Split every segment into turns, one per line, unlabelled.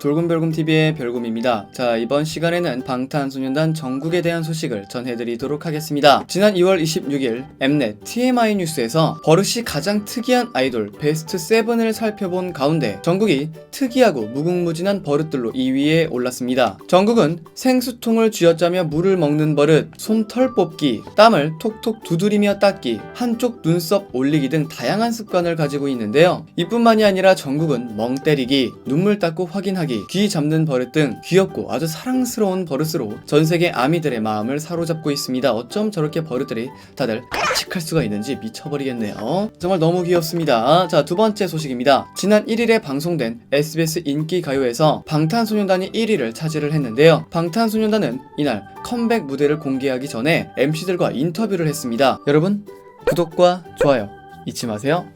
돌곰별곰TV의 별곰입니다. 자, 이번 시간에는 방탄소년단 정국에 대한 소식을 전해드리도록 하겠습니다. 지난 2월 26일 엠넷 TMI 뉴스에서 버릇이 가장 특이한 아이돌 베스트 7을 살펴본 가운데 정국이 특이하고 무궁무진한 버릇들로 2위에 올랐습니다. 정국은 생수통을 쥐어짜며 물을 먹는 버릇, 솜털 뽑기, 땀을 톡톡 두드리며 닦기, 한쪽 눈썹 올리기 등 다양한 습관을 가지고 있는데요. 이뿐만이 아니라 정국은 멍 때리기, 눈물 닦고 확인하기, 귀 잡는 버릇 등 귀엽고 아주 사랑스러운 버릇으로 전 세계 아미들의 마음을 사로잡고 있습니다. 어쩜 저렇게 버릇들이 다들 깜찍할 수가 있는지 미쳐버리겠네요. 정말 너무 귀엽습니다. 자, 두 번째 소식입니다. 지난 1일에 방송된 SBS 인기 가요에서 방탄소년단이 1위를 차지를 했는데요. 방탄소년단은 이날 컴백 무대를 공개하기 전에 MC들과 인터뷰를 했습니다. 여러분, 구독과 좋아요 잊지 마세요.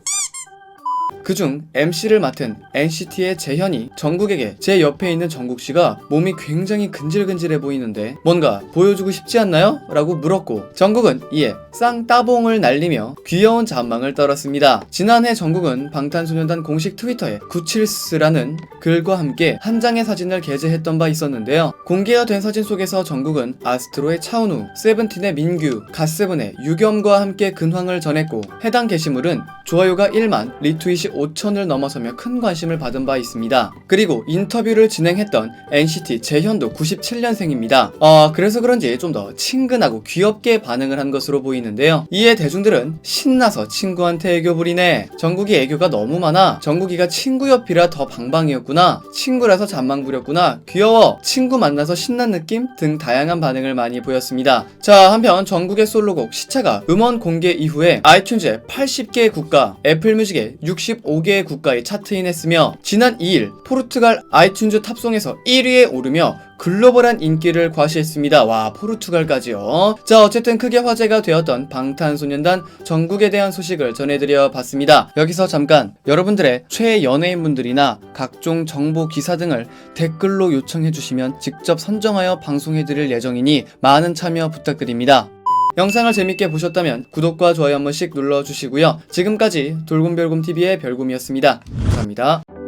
그중 MC를 맡은 NCT의 재현이 정국에게 제 옆에 있는 정국 씨가 몸이 굉장히 근질근질해 보이는데 뭔가 보여주고 싶지 않나요? 라고 물었고 정국은 이에 쌍따봉을 날리며 귀여운 잔망을 떨었습니다. 지난해 정국은 방탄소년단 공식 트위터에 구칠스라는 글과 함께 한 장의 사진을 게재했던 바 있었는데요. 공개가 된 사진 속에서 정국은 아스트로의 차은우, 세븐틴의 민규, 갓세븐의 유겸과 함께 근황을 전했고 해당 게시물은 좋아요가 1만, 리트윗이 5천을 넘어서며 큰 관심을 받은 바 있습니다. 그리고 인터뷰를 진행했던 NCT 재현도 97년생입니다. 아, 그래서 그런지 좀 더 친근하고 귀엽게 반응을 한 것으로 보이는 데요. 이에 대중들은 신나서 친구한테 애교 부리네. 정국이 애교가 너무 많아. 정국이가 친구 옆이라 더 방방이었구나. 친구라서 잔망 부렸구나. 귀여워. 친구 만나서 신난 느낌 등 다양한 반응을 많이 보였습니다. 자, 한편 정국의 솔로곡 시차가 음원 공개 이후에 아이튠즈의 80개 국가, 애플뮤직의 65개 국가에 차트인했으며 지난 2일 포르투갈 아이튠즈 탑송에서 1위에 오르며 글로벌한 인기를 과시했습니다. 와, 포르투갈까지요. 자, 어쨌든 크게 화제가 되었던 방탄소년단 전국에 대한 소식을 전해드려 봤습니다. 여기서 잠깐 여러분들의 최애 연예인분들이나 각종 정보 기사 등을 댓글로 요청해 주시면 직접 선정하여 방송해 드릴 예정이니 많은 참여 부탁드립니다. 영상을 재밌게 보셨다면 구독과 좋아요 한 번씩 눌러주시고요. 지금까지 돌곰별곰TV의 별곰이었습니다. 감사합니다.